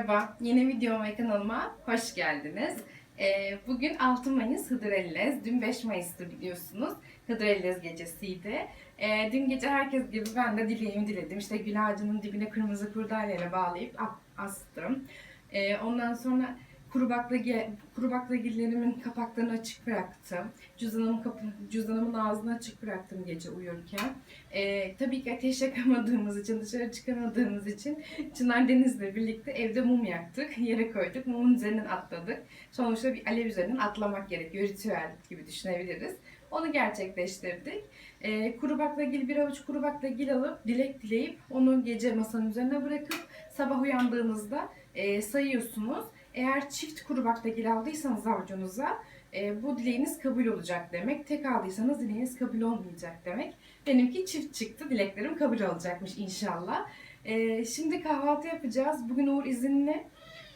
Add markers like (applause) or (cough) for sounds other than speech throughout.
Merhaba, yeni videoma ve kanalıma hoş geldiniz. Ee, bugün 6 Mayıs Hıdrellez, dün 5 Mayıs'tı biliyorsunuz. Hıdrellez gecesiydi. Ee, dün gece herkes gibi ben de dileğimi diledim. İşte gül ağacının dibine kırmızı kurdaleyle bağlayıp astım. Ee, ondan sonra kuru baklagil, kuru baklagillerimin kapaklarını açık bıraktım. Cüzdanımın, kapı, cüzdanımın ağzını açık bıraktım gece uyurken. Ee, tabii ki ateş yakamadığımız için, dışarı çıkamadığımız için Çınar Deniz'le birlikte evde mum yaktık, yere koyduk, mumun üzerinden atladık. Sonuçta bir alev üzerinden atlamak gerekiyor, ritüel gibi düşünebiliriz. Onu gerçekleştirdik. Ee, kuru baklagil, bir avuç kuru baklagil alıp, dilek dileyip onu gece masanın üzerine bırakıp sabah uyandığınızda e, sayıyorsunuz. Eğer çift kuru baklagil aldıysanız avucunuza e, bu dileğiniz kabul olacak demek. Tek aldıysanız dileğiniz kabul olmayacak demek. Benimki çift çıktı. Dileklerim kabul olacakmış inşallah. Ee, şimdi kahvaltı yapacağız. Bugün Uğur izinli.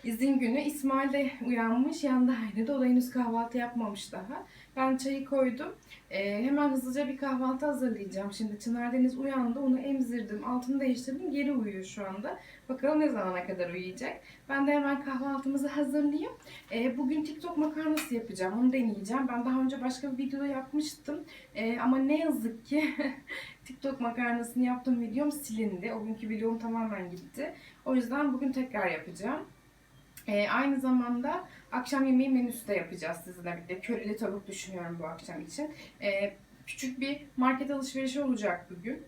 İzin günü. İsmail de uyanmış. Yanında aynı. O da henüz kahvaltı yapmamış daha. Ben çayı koydum. Ee, hemen hızlıca bir kahvaltı hazırlayacağım. Şimdi Çınar Deniz uyandı. Onu emzirdim. Altını değiştirdim. Geri uyuyor şu anda. Bakalım ne zamana kadar uyuyacak. Ben de hemen kahvaltımızı hazırlayayım. Ee, bugün TikTok makarnası yapacağım. Onu deneyeceğim. Ben daha önce başka bir videoda yapmıştım. Ee, ama ne yazık ki (laughs) TikTok makarnasını yaptığım videom silindi. O günkü videom tamamen gitti. O yüzden bugün tekrar yapacağım. Ee, aynı zamanda akşam yemeği menüsü de yapacağız sizinle birlikte. Köreli tavuk düşünüyorum bu akşam için. Ee, küçük bir market alışverişi olacak bugün.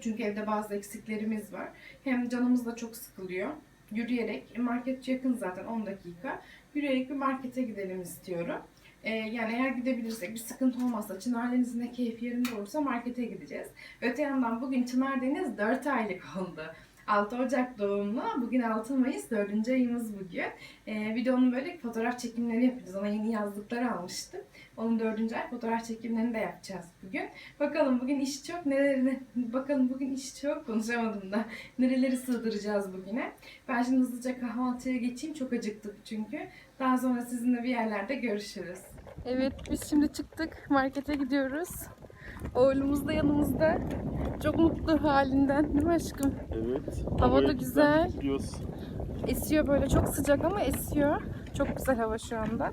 Çünkü evde bazı eksiklerimiz var. Hem canımız da çok sıkılıyor. Yürüyerek, market yakın zaten 10 dakika. Yürüyerek bir markete gidelim istiyorum. Ee, yani eğer gidebilirsek bir sıkıntı olmazsa Çınar Deniz'in de keyfi yerinde olursa markete gideceğiz. Öte yandan bugün Çınar Deniz 4 aylık oldu. 6 Ocak doğumlu. Bugün 6 Mayıs 4. ayımız bugün. Ee, videonun böyle fotoğraf çekimleri yapacağız. Ona yeni yazlıklar almıştım. Onun 4. ay fotoğraf çekimlerini de yapacağız bugün. Bakalım bugün iş çok. Nelerine, bakalım bugün iş çok. Konuşamadım da. Nereleri sığdıracağız bugüne. Ben şimdi hızlıca kahvaltıya geçeyim. Çok acıktık çünkü. Daha sonra sizinle bir yerlerde görüşürüz. Evet biz şimdi çıktık. Markete gidiyoruz. Oğlumuz da yanımızda. Çok mutlu halinden değil mi aşkım? Evet. Hava da güzel. gidiyoruz. Esiyor böyle çok sıcak ama esiyor. Çok güzel hava şu anda.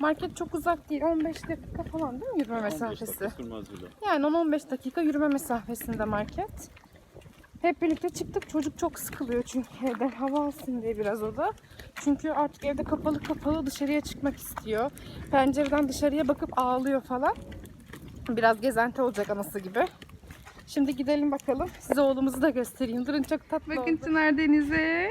Market çok uzak değil. 15 dakika falan değil mi yürüme 15 mesafesi? Yani 10-15 dakika yürüme mesafesinde market. Hep birlikte çıktık. Çocuk çok sıkılıyor çünkü evde hava alsın diye biraz o da. Çünkü artık evde kapalı kapalı dışarıya çıkmak istiyor. Pencereden dışarıya bakıp ağlıyor falan. Biraz gezenti olacak anası gibi. Şimdi gidelim bakalım. Size oğlumuzu da göstereyim. Durun çok tatlı Bakın Çınar Deniz'e.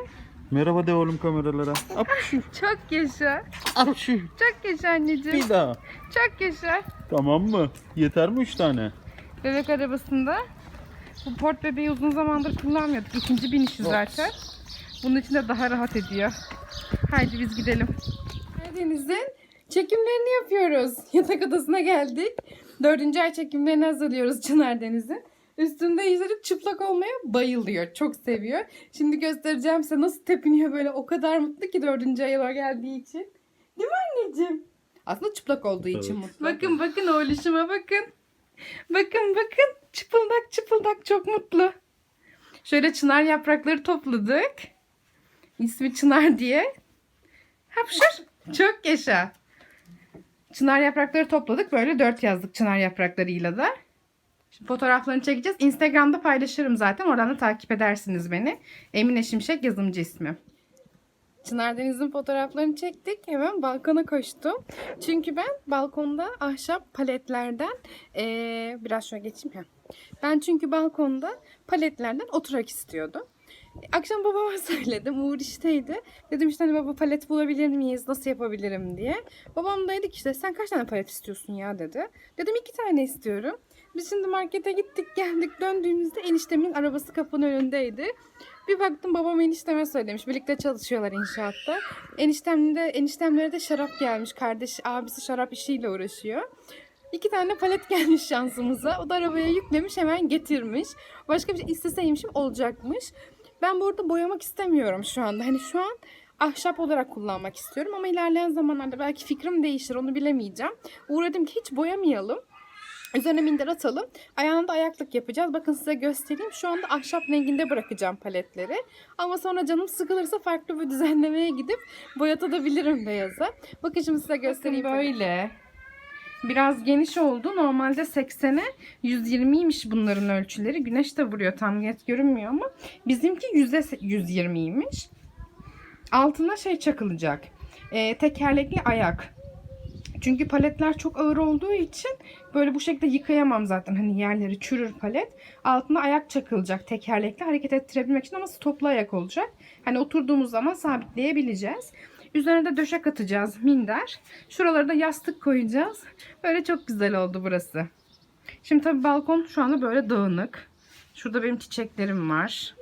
Merhaba de oğlum kameralara. Apşu. Çok yaşa. Apşu. Çok yaşa anneciğim. Bir daha. Çok yaşa. Tamam mı? Yeter mi üç tane? Bebek arabasında. Bu port bebeği uzun zamandır kullanmıyorduk. İkinci binişi zaten. Bunun için de daha rahat ediyor. Haydi biz gidelim. Karadeniz'in çekimlerini yapıyoruz. Yatak odasına geldik. Dördüncü ay çekimlerini hazırlıyoruz Çınar Deniz'in. Üstünde yüzerek çıplak olmaya bayılıyor. Çok seviyor. Şimdi göstereceğim size nasıl tepiniyor böyle. O kadar mutlu ki dördüncü ayına geldiği için. Değil mi anneciğim? Aslında çıplak olduğu için Evet. mutlu. Bakın bakın oğluşuma bakın. Bakın bakın çıpıldak çıpıldak çok mutlu. Şöyle çınar yaprakları topladık. İsmi Çınar diye. Hapşır. Çok yaşa. Çınar yaprakları topladık. Böyle dört yazdık çınar yapraklarıyla da. Şimdi fotoğraflarını çekeceğiz. Instagram'da paylaşırım zaten. Oradan da takip edersiniz beni. Emine Şimşek yazımcı ismi. Çınar Deniz'in fotoğraflarını çektik. Hemen balkona koştum. Çünkü ben balkonda ahşap paletlerden eee, biraz şöyle geçeyim ya. Ben çünkü balkonda paletlerden oturak istiyordum. Akşam babama (laughs) söyledim. Uğur işteydi. Dedim işte hani baba palet bulabilir miyiz? Nasıl yapabilirim diye. Babam da dedi ki işte sen kaç tane palet istiyorsun ya dedi. Dedim iki tane istiyorum. Biz şimdi markete gittik geldik döndüğümüzde eniştemin arabası kapının önündeydi. Bir baktım babam enişteme söylemiş. Birlikte çalışıyorlar inşaatta. Eniştem de, eniştemlere de şarap gelmiş. Kardeş abisi şarap işiyle uğraşıyor. İki tane palet (laughs) gelmiş şansımıza. O da arabaya yüklemiş hemen getirmiş. Başka bir şey isteseymişim olacakmış. Ben bu arada boyamak istemiyorum şu anda. Hani şu an ahşap olarak kullanmak istiyorum ama ilerleyen zamanlarda belki fikrim değişir onu bilemeyeceğim. Uğradım ki hiç boyamayalım. Üzerine minder atalım. Ayağına da ayaklık yapacağız. Bakın size göstereyim. Şu anda ahşap renginde bırakacağım paletleri. Ama sonra canım sıkılırsa farklı bir düzenlemeye gidip boyatabilirim beyaza. Bakın şimdi size göstereyim. böyle. Biraz geniş oldu. Normalde 80'e 120'ymiş bunların ölçüleri. Güneş de vuruyor tam net görünmüyor ama bizimki 100'e 120'ymiş. Altına şey çakılacak. Ee, tekerlekli ayak. Çünkü paletler çok ağır olduğu için böyle bu şekilde yıkayamam zaten. Hani yerleri çürür palet. Altına ayak çakılacak tekerlekli hareket ettirebilmek için ama stoplu ayak olacak. Hani oturduğumuz zaman sabitleyebileceğiz. Üzerine de döşek atacağız minder. Şuralara da yastık koyacağız. Böyle çok güzel oldu burası. Şimdi tabii balkon şu anda böyle dağınık. Şurada benim çiçeklerim var.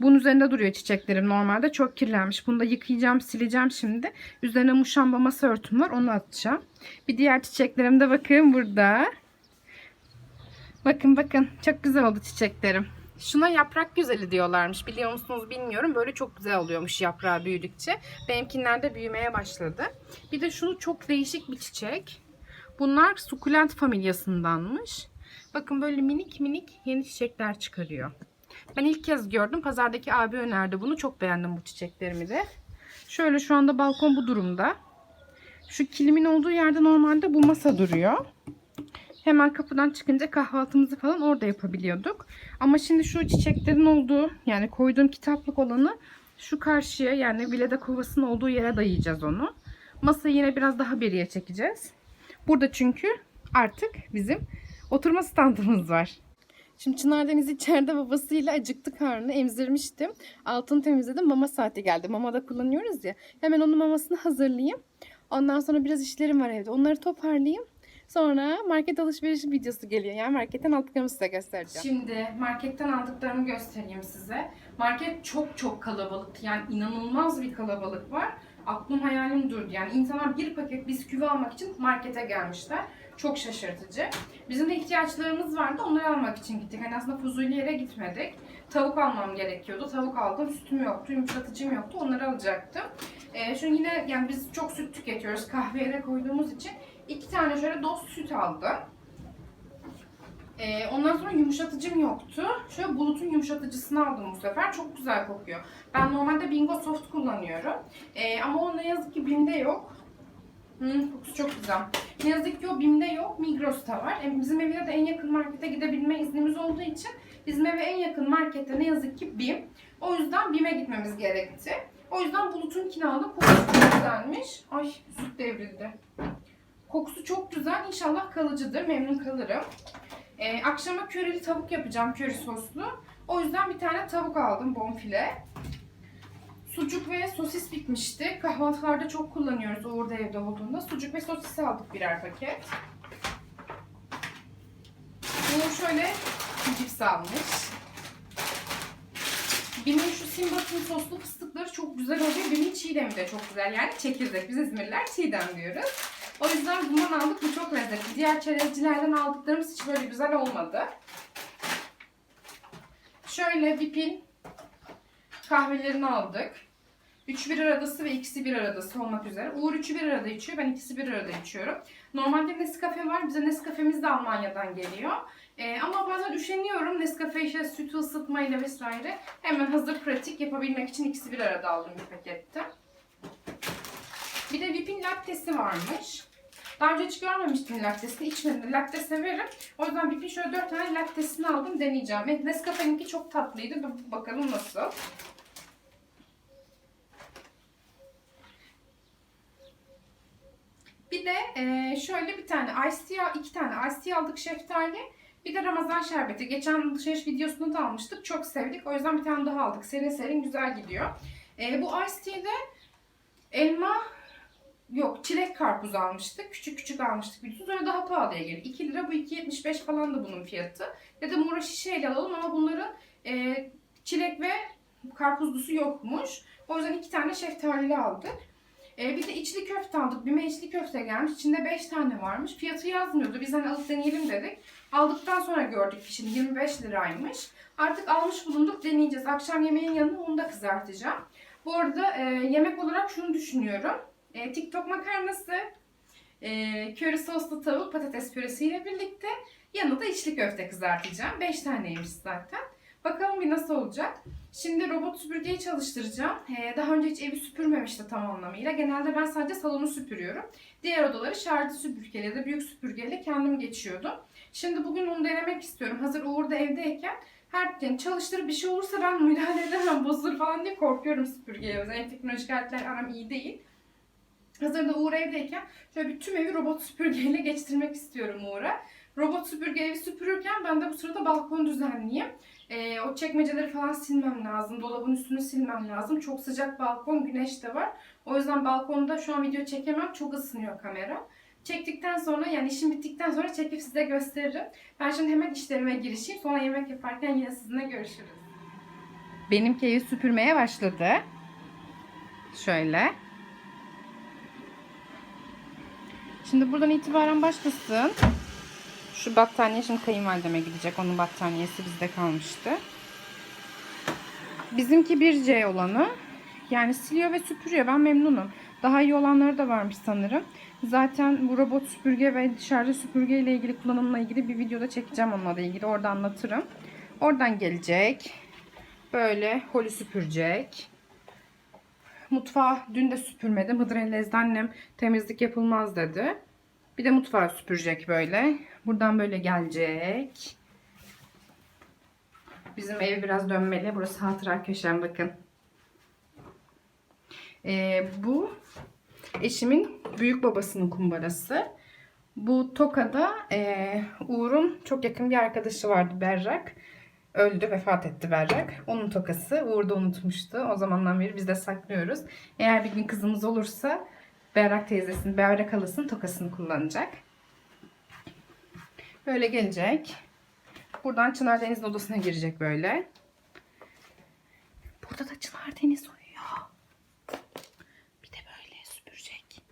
Bunun üzerinde duruyor çiçeklerim normalde. Çok kirlenmiş. Bunu da yıkayacağım, sileceğim şimdi. Üzerine muşamba masa örtüm var. Onu atacağım. Bir diğer çiçeklerim de bakın burada. Bakın bakın. Çok güzel oldu çiçeklerim. Şuna yaprak güzeli diyorlarmış. Biliyor musunuz bilmiyorum. Böyle çok güzel oluyormuş yaprağı büyüdükçe. Benimkiler de büyümeye başladı. Bir de şunu çok değişik bir çiçek. Bunlar sukulent familyasındanmış. Bakın böyle minik minik yeni çiçekler çıkarıyor. Ben ilk kez gördüm. Pazardaki abi önerdi bunu. Çok beğendim bu çiçeklerimi de. Şöyle şu anda balkon bu durumda. Şu kilimin olduğu yerde normalde bu masa duruyor. Hemen kapıdan çıkınca kahvaltımızı falan orada yapabiliyorduk. Ama şimdi şu çiçeklerin olduğu yani koyduğum kitaplık olanı şu karşıya yani Vileda kovasının olduğu yere dayayacağız onu. Masayı yine biraz daha beriye çekeceğiz. Burada çünkü artık bizim oturma standımız var. Şimdi Çınar Deniz içeride babasıyla acıktı karnını emzirmiştim. Altını temizledim. Mama saati geldi. Mama da kullanıyoruz ya. Hemen onun mamasını hazırlayayım. Ondan sonra biraz işlerim var evde. Onları toparlayayım. Sonra market alışverişi videosu geliyor. Yani marketten aldıklarımı size göstereceğim. Şimdi marketten aldıklarımı göstereyim size. Market çok çok kalabalık. Yani inanılmaz bir kalabalık var. Aklım hayalim durdu. Yani insanlar bir paket bisküvi almak için markete gelmişler. Çok şaşırtıcı. Bizim de ihtiyaçlarımız vardı. Onları almak için gittik. Hani aslında fuzuli yere gitmedik. Tavuk almam gerekiyordu. Tavuk aldım. Sütüm yoktu. Yumuşatıcım yoktu. Onları alacaktım. Ee, şu yine yani biz çok süt tüketiyoruz. Kahveye de koyduğumuz için iki tane şöyle doz süt aldım. Ee, ondan sonra yumuşatıcım yoktu. Şöyle bulutun yumuşatıcısını aldım bu sefer. Çok güzel kokuyor. Ben normalde Bingo Soft kullanıyorum. Ee, ama o ne yazık ki Bim'de yok. Hmm, kokusu çok güzel. Ne yazık ki o Bim'de yok. Migros'ta var. E, bizim evine de en yakın markete gidebilme iznimiz olduğu için bizim eve en yakın markette ne yazık ki Bim. O yüzden Bim'e gitmemiz gerekti. O yüzden Bulut'unkini aldım. Kokusu güzelmiş. Ay süt devrildi. Kokusu çok güzel. İnşallah kalıcıdır. Memnun kalırım. Ee, akşama körili tavuk yapacağım. Köri soslu. O yüzden bir tane tavuk aldım. Bonfile. Sucuk ve sosis bitmişti. Kahvaltılarda çok kullanıyoruz orada evde olduğunda. Sucuk ve sosis aldık birer paket. Bu şöyle cips almış. Benim şu Simbat'ın soslu fıstıkları çok güzel oluyor. Benim çiğdemi de çok güzel. Yani çekirdek. Biz İzmirliler çiğdem diyoruz. O yüzden bundan aldık. Bu çok lezzetli. Diğer çerezcilerden aldıklarımız hiç böyle güzel olmadı. Şöyle Vip'in kahvelerini aldık. 3 bir aradası ve ikisi bir aradası olmak üzere. Uğur 3'ü bir arada içiyor. Ben ikisi bir arada içiyorum. Normalde Nescafe var. Bize Nescafe'miz de Almanya'dan geliyor. Ee, ama bazen üşeniyorum. Nescafe işte sütü ısıtmayla vesaire. Hemen hazır pratik yapabilmek için ikisi bir arada aldım bir pakette. Bir lattesi varmış. Daha önce hiç görmemiştim lattesini. İçmedim. Latte severim. O yüzden Vip'in şöyle 4 tane lattesini aldım. Deneyeceğim. Nescafe'ninki çok tatlıydı. Bir Bakalım nasıl. Bir de e, şöyle bir tane ice tea, iki tane ice tea aldık şeftali. Bir de Ramazan şerbeti. Geçen alışveriş videosunu da almıştık. Çok sevdik. O yüzden bir tane daha aldık. Serin serin güzel gidiyor. E, bu ice tea'de elma yok çilek karpuz almıştık. Küçük küçük almıştık. Bütün sonra daha pahalıya geliyor. 2 lira bu 2.75 falan da bunun fiyatı. Ya da mora şişeyle alalım ama bunların e, çilek ve karpuzlusu yokmuş. O yüzden iki tane şeftalili aldık. Ee, bir de içli köfte aldık. Bime içli köfte gelmiş. İçinde 5 tane varmış. Fiyatı yazmıyordu. Biz hani alıp deneyelim dedik. Aldıktan sonra gördük fişini. 25 liraymış. Artık almış bulunduk. Deneyeceğiz. Akşam yemeğin yanına onu da kızartacağım. Bu arada e, yemek olarak şunu düşünüyorum. E, TikTok makarnası, Ee, köri soslu tavuk patates püresiyle birlikte yanına da içli köfte kızartacağım. 5 taneymiş zaten. Bakalım bir nasıl olacak. Şimdi robot süpürgeyi çalıştıracağım. Ee, daha önce hiç evi süpürmemişti tam anlamıyla. Genelde ben sadece salonu süpürüyorum. Diğer odaları şarjlı süpürgeyle ya da büyük süpürgeyle kendim geçiyordum. Şimdi bugün onu denemek istiyorum. Hazır Uğur da evdeyken her yani çalıştırıp bir şey olursa ben (laughs) müdahale edemem bozulur falan diye korkuyorum süpürgeye. Özellikle teknolojik aletler aram iyi değil. Hazırda Uğur evdeyken şöyle bir tüm evi robot süpürgeyle geçtirmek istiyorum Uğur'a. Robot süpürge evi süpürürken ben de bu sırada balkon düzenleyeyim. Ee, o çekmeceleri falan silmem lazım. Dolabın üstünü silmem lazım. Çok sıcak balkon, güneş de var. O yüzden balkonda şu an video çekemem. Çok ısınıyor kamera. Çektikten sonra yani işim bittikten sonra çekip size gösteririm. Ben şimdi hemen işlerime girişeyim. Sonra yemek yaparken yine sizinle görüşürüz. Benimki evi süpürmeye başladı. Şöyle. Şimdi buradan itibaren başlasın. Şu battaniye şimdi kayınvalideme gidecek. Onun battaniyesi bizde kalmıştı. Bizimki 1C olanı. Yani siliyor ve süpürüyor. Ben memnunum. Daha iyi olanları da varmış sanırım. Zaten bu robot süpürge ve dışarıda süpürge ile ilgili kullanımla ilgili bir videoda çekeceğim onunla ilgili. Orada anlatırım. Oradan gelecek. Böyle holi süpürecek. Mutfağı dün de süpürmedim. Hıdrellez'de annem temizlik yapılmaz dedi. Bir de mutfağı süpürecek böyle. Buradan böyle gelecek. Bizim ev biraz dönmeli. Burası hatıra köşem bakın. Ee, bu eşimin büyük babasının kumbarası. Bu Toka'da e, Uğur'un çok yakın bir arkadaşı vardı Berrak. Öldü, vefat etti Berrak. Onun tokası. Uğur da unutmuştu. O zamandan beri biz de saklıyoruz. Eğer bir gün kızımız olursa Berrak teyzesinin, Berrak halasının tokasını kullanacak. Böyle gelecek. Buradan Çınar Deniz'in odasına girecek böyle. Burada da Çınar Deniz uyuyor. Bir de böyle süpürecek.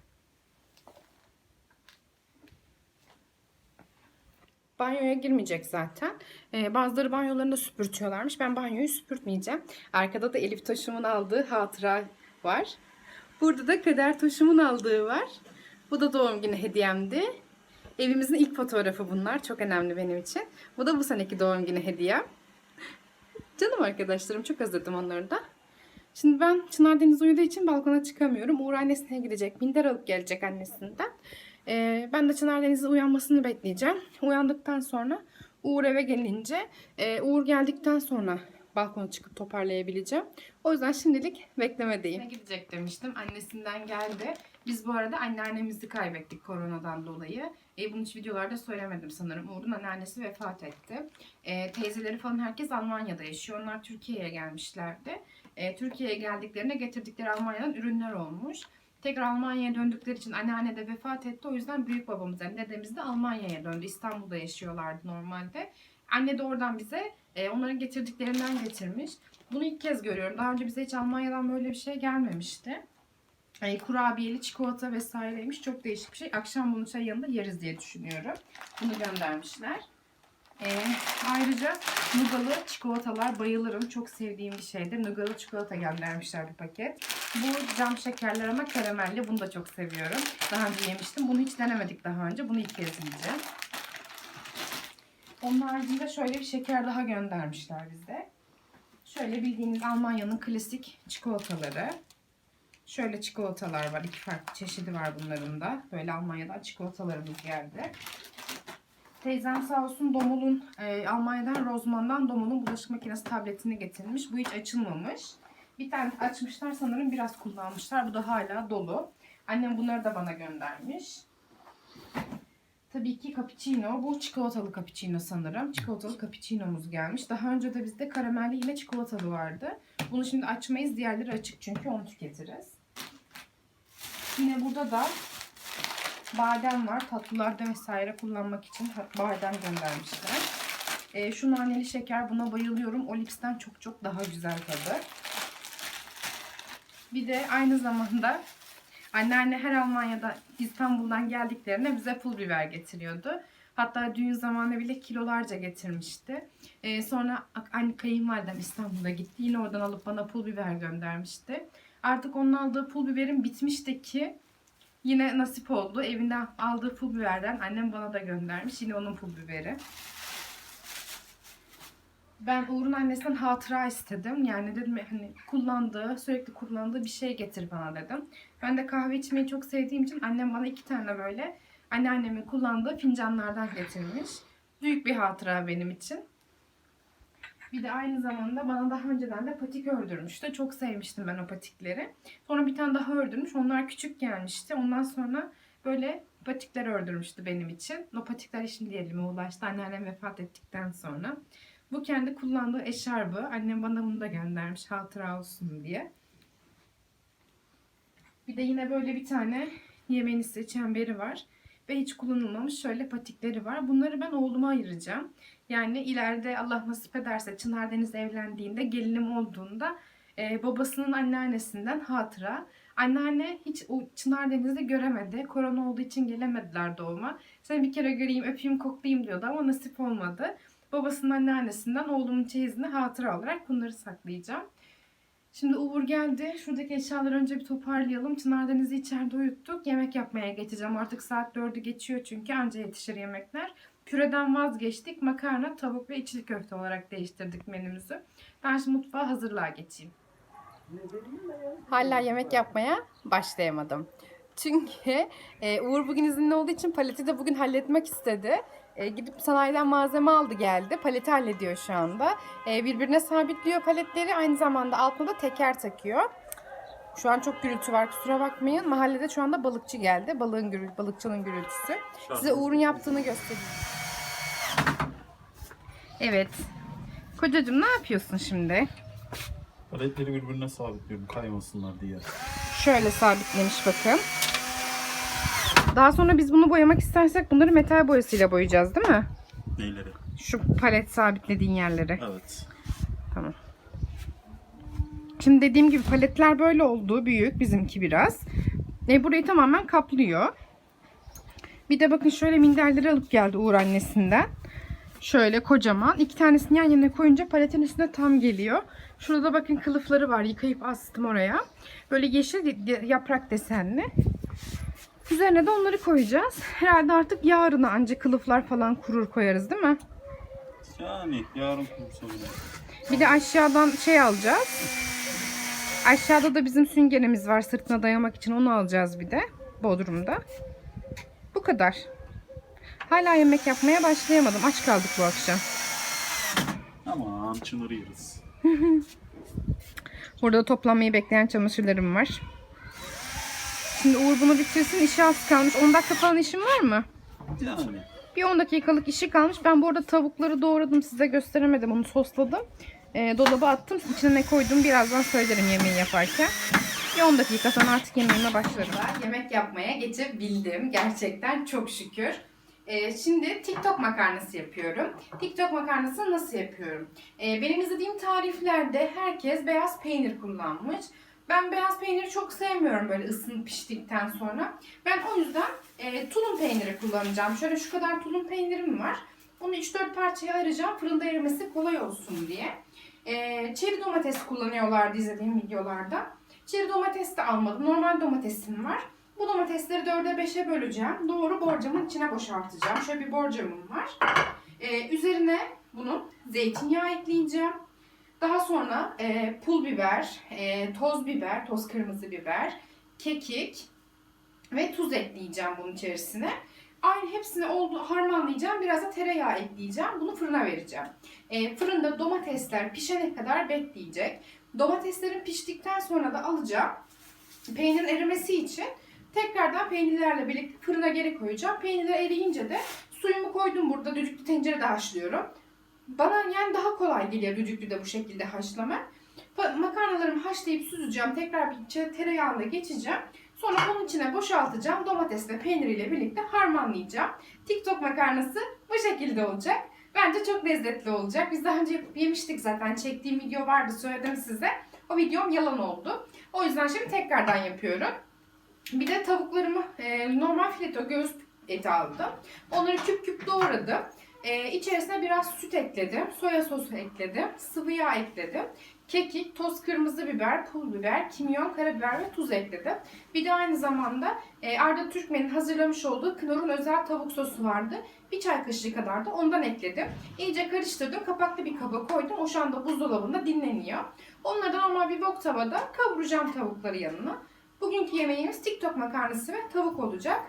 Banyoya girmeyecek zaten. Ee, bazıları banyolarında süpürtüyorlarmış. Ben banyoyu süpürtmeyeceğim. Arkada da Elif Taşım'ın aldığı hatıra var. Burada da Kader Taşım'ın aldığı var. Bu da doğum günü hediyemdi. Evimizin ilk fotoğrafı bunlar. Çok önemli benim için. Bu da bu seneki doğum günü hediyem. Canım arkadaşlarım çok özledim onları da. Şimdi ben Çınar Deniz uyuduğu için balkona çıkamıyorum. Uğur annesine gidecek. Minder alıp gelecek annesinden. Ee, ben de Çınar Deniz'in uyanmasını bekleyeceğim. Uyandıktan sonra Uğur eve gelince e, Uğur geldikten sonra balkona çıkıp toparlayabileceğim. O yüzden şimdilik beklemedeyim. Gidecek demiştim. Annesinden geldi. Biz bu arada anneannemizi kaybettik koronadan dolayı. E, bunu hiç videolarda söylemedim sanırım. Uğur'un anneannesi vefat etti. E, teyzeleri falan herkes Almanya'da yaşıyor. Onlar Türkiye'ye gelmişlerdi. E, Türkiye'ye geldiklerinde getirdikleri Almanya'dan ürünler olmuş. Tekrar Almanya'ya döndükleri için anneanne de vefat etti. O yüzden büyük babamız yani dedemiz de Almanya'ya döndü. İstanbul'da yaşıyorlardı normalde. Anne de oradan bize e, onların getirdiklerinden getirmiş. Bunu ilk kez görüyorum. Daha önce bize hiç Almanya'dan böyle bir şey gelmemişti. E, kurabiyeli çikolata vesaireymiş. Çok değişik bir şey. Akşam bunu çay yanında yeriz diye düşünüyorum. Bunu göndermişler. E, ayrıca Nugalı çikolatalar bayılırım. Çok sevdiğim bir şeydir. Nugalı çikolata göndermişler bir paket. Bu cam şekerler ama karamelli. Bunu da çok seviyorum. Daha önce yemiştim. Bunu hiç denemedik daha önce. Bunu ilk kez yiyeceğim. Onun haricinde şöyle bir şeker daha göndermişler bize. Şöyle bildiğiniz Almanya'nın klasik çikolataları. Şöyle çikolatalar var. iki farklı çeşidi var bunların da. Böyle Almanya'dan çikolatalarımız geldi. Teyzem sağ olsun Domul'un e, Almanya'dan Rozman'dan Domul'un bulaşık makinesi tabletini getirmiş. Bu hiç açılmamış. Bir tane açmışlar sanırım biraz kullanmışlar. Bu da hala dolu. Annem bunları da bana göndermiş. Tabii ki cappuccino. Bu çikolatalı cappuccino sanırım. Çikolatalı cappuccino'muz gelmiş. Daha önce de bizde karamelli yine çikolatalı vardı. Bunu şimdi açmayız. Diğerleri açık çünkü onu tüketiriz. Yine burada da badem var. Tatlılarda vesaire kullanmak için badem göndermişler. Ee, şu naneli şeker buna bayılıyorum. Olips'ten çok çok daha güzel tadı. Bir de aynı zamanda Anneanne her Almanya'da İstanbul'dan geldiklerinde bize pul biber getiriyordu. Hatta düğün zamanı bile kilolarca getirmişti. Ee, sonra anne kayınvalidem İstanbul'a gitti. Yine oradan alıp bana pul biber göndermişti. Artık onun aldığı pul biberim bitmişti ki Yine nasip oldu. Evinden aldığı pul biberden annem bana da göndermiş. Yine onun pul biberi. Ben Uğur'un annesinden hatıra istedim. Yani dedim hani kullandığı, sürekli kullandığı bir şey getir bana dedim. Ben de kahve içmeyi çok sevdiğim için annem bana iki tane böyle anneannemin kullandığı fincanlardan getirmiş. Büyük bir hatıra benim için. Bir de aynı zamanda bana daha önceden de patik ördürmüştü. Çok sevmiştim ben o patikleri. Sonra bir tane daha ördürmüş. Onlar küçük gelmişti. Ondan sonra böyle patikler ördürmüştü benim için. O patikler şimdi elime ulaştı. Anneannem vefat ettikten sonra. Bu kendi kullandığı eşarbı. Annem bana bunu da göndermiş hatıra olsun diye. Bir de yine böyle bir tane yemenisi çemberi var. Ve hiç kullanılmamış şöyle patikleri var. Bunları ben oğluma ayıracağım. Yani ileride Allah nasip ederse Çınar Deniz evlendiğinde gelinim olduğunda e, babasının anneannesinden hatıra. Anneanne hiç o Çınar Deniz'i göremedi. Korona olduğu için gelemediler doğuma. Seni bir kere göreyim, öpeyim, koklayayım diyordu ama nasip olmadı. Babasının anneannesinden oğlumun çeyizini hatıra olarak bunları saklayacağım. Şimdi Uğur geldi. Şuradaki eşyaları önce bir toparlayalım. Çınar Deniz'i içeride uyuttuk. Yemek yapmaya geçeceğim. Artık saat 4'ü geçiyor çünkü anca yetişir yemekler. Püreden vazgeçtik. Makarna, tavuk ve içli köfte olarak değiştirdik menümüzü. Ben şimdi mutfağa hazırlığa geçeyim. Hala yemek yapmaya başlayamadım. Çünkü e, Uğur bugün izinli olduğu için paleti de bugün halletmek istedi. E, gidip sanayiden malzeme aldı geldi. Paleti hallediyor şu anda. E, birbirine sabitliyor paletleri. Aynı zamanda altına da teker takıyor. Şu an çok gürültü var kusura bakmayın. Mahallede şu anda balıkçı geldi. Balığın gürültüsü, balıkçının gürültüsü. Size Uğur'un yaptığını göstereyim. Evet. Kocacığım ne yapıyorsun şimdi? Paletleri birbirine sabitliyorum kaymasınlar diye. Şöyle sabitlemiş bakın. Daha sonra biz bunu boyamak istersek bunları metal boyasıyla boyayacağız değil mi? Neyleri? Şu palet sabitlediğin yerleri. Evet. Tamam. Şimdi dediğim gibi paletler böyle oldu. Büyük bizimki biraz. E, burayı tamamen kaplıyor. Bir de bakın şöyle minderleri alıp geldi Uğur annesinden. Şöyle kocaman. iki tanesini yan yana koyunca paletin üstüne tam geliyor. Şurada bakın kılıfları var. Yıkayıp astım oraya. Böyle yeşil yaprak desenli. Üzerine de onları koyacağız. Herhalde artık yarına ancak kılıflar falan kurur koyarız değil mi? Yani yarın bile. Bir de aşağıdan şey alacağız. Aşağıda da bizim süngerimiz var sırtına dayamak için onu alacağız bir de. Bodrum'da. Bu kadar. Hala yemek yapmaya başlayamadım. Aç kaldık bu akşam. Aman çınarı yeriz. (laughs) Burada toplanmayı bekleyen çamaşırlarım var. Şimdi Uğur bunu bitirsin. İşi az kalmış. 10 dakika falan işim var mı? Yani. Bir 10 dakikalık işi kalmış. Ben bu arada tavukları doğradım. Size gösteremedim. Onu sosladım. Ee, dolaba attım. İçine ne koydum birazdan söylerim yemeği yaparken. Bir 10 dakika sonra artık yemeğime başlarım. Yemek yapmaya geçebildim. Gerçekten çok şükür. Ee, şimdi TikTok makarnası yapıyorum. TikTok makarnasını nasıl yapıyorum? Ee, benim izlediğim tariflerde herkes beyaz peynir kullanmış. Ben beyaz peyniri çok sevmiyorum böyle ısınıp piştikten sonra. Ben o yüzden e, tulum peyniri kullanacağım. Şöyle şu kadar tulum peynirim var. Onu 3-4 parçaya ayıracağım fırında erimesi kolay olsun diye. E, çeri domates kullanıyorlardı izlediğim videolarda. Çeri domates de almadım. Normal domatesim var. Bu domatesleri 4'e 5'e böleceğim. Doğru borcamın içine boşaltacağım. Şöyle bir borcamım var. E, üzerine bunun zeytinyağı ekleyeceğim. Daha sonra e, pul biber, e, toz biber, toz kırmızı biber, kekik ve tuz ekleyeceğim bunun içerisine. Aynı hepsini oldu harmanlayacağım. Biraz da tereyağı ekleyeceğim. Bunu fırına vereceğim. E, fırında domatesler pişene kadar bekleyecek. Domateslerin piştikten sonra da alacağım. Peynirin erimesi için tekrardan peynirlerle birlikte fırına geri koyacağım. Peynirler eriyince de suyumu koydum burada. Düdüklü tencerede haşlıyorum. Bana yani daha kolay geliyor düdüklüde bu şekilde haşlamak. Makarnalarımı haşlayıp süzeceğim. Tekrar bir tereyağında geçeceğim. Sonra onun içine boşaltacağım. Domates ve peyniriyle birlikte harmanlayacağım. TikTok makarnası bu şekilde olacak. Bence çok lezzetli olacak. Biz daha önce yapıp yemiştik zaten. Çektiğim video vardı söyledim size. O videom yalan oldu. O yüzden şimdi tekrardan yapıyorum. Bir de tavuklarımı e, normal fileto göğüs eti aldım. Onları küp küp doğradım. Ee, içerisine biraz süt ekledim, soya sosu ekledim, sıvı yağ ekledim. Kekik, toz kırmızı biber, pul biber, kimyon, karabiber ve tuz ekledim. Bir de aynı zamanda e, Arda Türkmen'in hazırlamış olduğu Knorr'un özel tavuk sosu vardı. Bir çay kaşığı kadar da ondan ekledim. İyice karıştırdım. Kapaklı bir kaba koydum. O şu anda buzdolabında dinleniyor. Onları da normal bir wok tavada kavuracağım tavukları yanına. Bugünkü yemeğimiz TikTok makarnası ve tavuk olacak.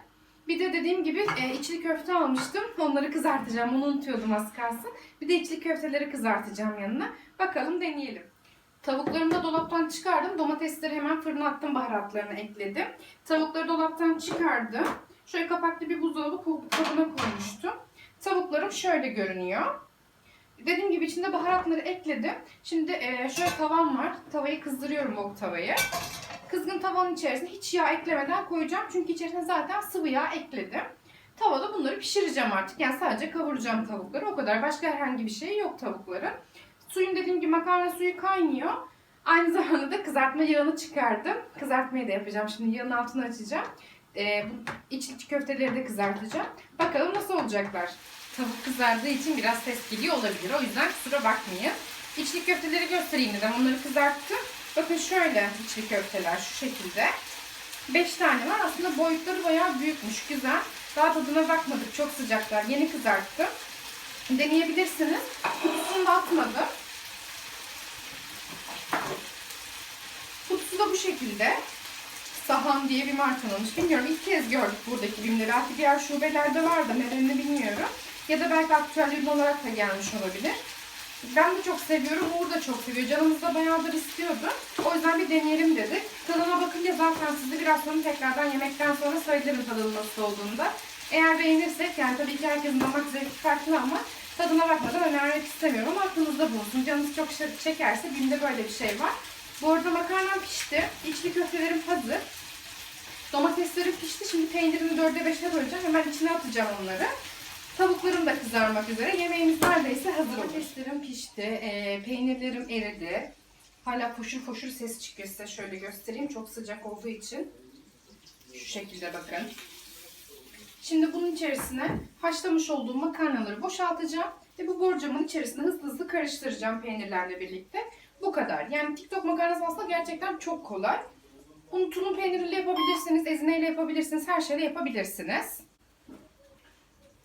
Bir de dediğim gibi e, içli köfte almıştım. Onları kızartacağım. Onu unutuyordum az kalsın. Bir de içli köfteleri kızartacağım yanına. Bakalım deneyelim. Tavuklarımı da dolaptan çıkardım. Domatesleri hemen fırına attım. Baharatlarını ekledim. Tavukları dolaptan çıkardım. Şöyle kapaklı bir buzdolabı kabına koymuştum. Tavuklarım şöyle görünüyor. Dediğim gibi içinde baharatları ekledim. Şimdi e, şöyle tavam var. Tavayı kızdırıyorum o tavayı. Kızgın tavanın içerisine hiç yağ eklemeden koyacağım. Çünkü içerisine zaten sıvı yağ ekledim. Tavada bunları pişireceğim artık. Yani sadece kavuracağım tavukları. O kadar. Başka herhangi bir şey yok tavukların. Suyun dediğim gibi makarna suyu kaynıyor. Aynı zamanda da kızartma yağını çıkardım. Kızartmayı da yapacağım. Şimdi yağın altını açacağım. Ee, bu içli köfteleri de kızartacağım. Bakalım nasıl olacaklar. Tavuk kızardığı için biraz ses geliyor olabilir. O yüzden kusura bakmayın. İçli köfteleri göstereyim dedim. Onları kızarttım. Bakın şöyle içli köfteler şu şekilde. 5 tane var. Aslında boyutları bayağı büyükmüş. Güzel. Daha tadına bakmadık. Çok sıcaklar. Yeni kızarttım. Deneyebilirsiniz. Kutusunu da atmadım. Kutusu da bu şekilde. Sahan diye bir markanınmış. Bilmiyorum ilk kez gördük buradaki bimleri. Belki diğer şubelerde var da nedenini bilmiyorum. Ya da belki aktüel ürün olarak da gelmiş olabilir. Ben de çok seviyorum. Uğur da çok seviyor. Canımız da bayağıdır istiyordu. O yüzden bir deneyelim dedik. Tadına bakınca zaten size biraz sonra tekrardan yemekten sonra söylerim tadının nasıl olduğunu da. Eğer beğenirsek yani tabii ki herkesin damak zevki farklı ama tadına bakmadan önermek istemiyorum. Aklınızda bulunsun. Canınız çok çekerse bimde böyle bir şey var. Bu arada makarnam pişti. İçli köftelerim hazır. Domateslerim pişti. Şimdi peynirini dörde beşe böleceğim. Hemen içine atacağım onları. Tavuklarım da kızarmak üzere. Yemeğimiz neredeyse hazır. Domateslerim pişti. Ee, peynirlerim eridi. Hala foşur foşur ses çıkıyor size. Şöyle göstereyim. Çok sıcak olduğu için. Şu şekilde bakın. Şimdi bunun içerisine haşlamış olduğum makarnaları boşaltacağım. Ve bu borcamın içerisine hızlı hızlı karıştıracağım peynirlerle birlikte. Bu kadar. Yani TikTok makarnası aslında gerçekten çok kolay. Bunu tulum peyniriyle yapabilirsiniz, ezineyle yapabilirsiniz, her şeyle yapabilirsiniz.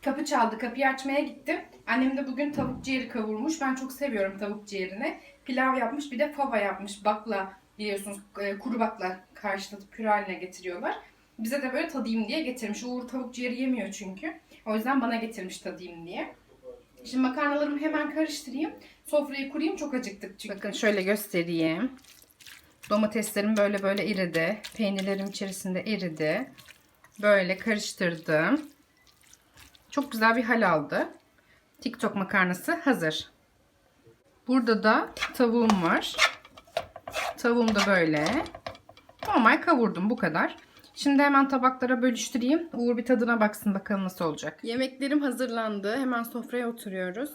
Kapı çaldı. Kapıyı açmaya gittim. Annem de bugün tavuk ciğeri kavurmuş. Ben çok seviyorum tavuk ciğerini. Pilav yapmış bir de fava yapmış. Bakla biliyorsunuz e, kuru bakla karşılatıp püre haline getiriyorlar. Bize de böyle tadayım diye getirmiş. Uğur tavuk ciğeri yemiyor çünkü. O yüzden bana getirmiş tadayım diye. Şimdi makarnalarımı hemen karıştırayım. Sofrayı kurayım. Çok acıktık çünkü. Bakın şöyle göstereyim. Domateslerim böyle böyle eridi. Peynirlerim içerisinde eridi. Böyle karıştırdım. Çok güzel bir hal aldı. TikTok makarnası hazır. Burada da tavuğum var. Tavuğum da böyle. Normal kavurdum bu kadar. Şimdi hemen tabaklara bölüştüreyim. Uğur bir tadına baksın bakalım nasıl olacak. Yemeklerim hazırlandı. Hemen sofraya oturuyoruz.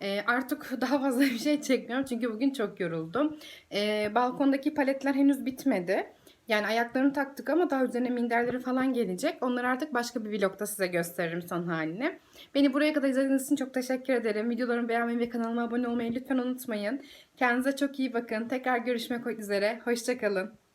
Ee, artık (laughs) daha fazla bir şey çekmiyorum çünkü bugün çok yoruldum. Ee, balkondaki paletler henüz bitmedi. Yani ayaklarını taktık ama daha üzerine minderleri falan gelecek. Onları artık başka bir vlogda size gösteririm son halini. Beni buraya kadar izlediğiniz için çok teşekkür ederim. Videolarımı beğenmeyi ve kanalıma abone olmayı lütfen unutmayın. Kendinize çok iyi bakın. Tekrar görüşmek üzere. Hoşçakalın.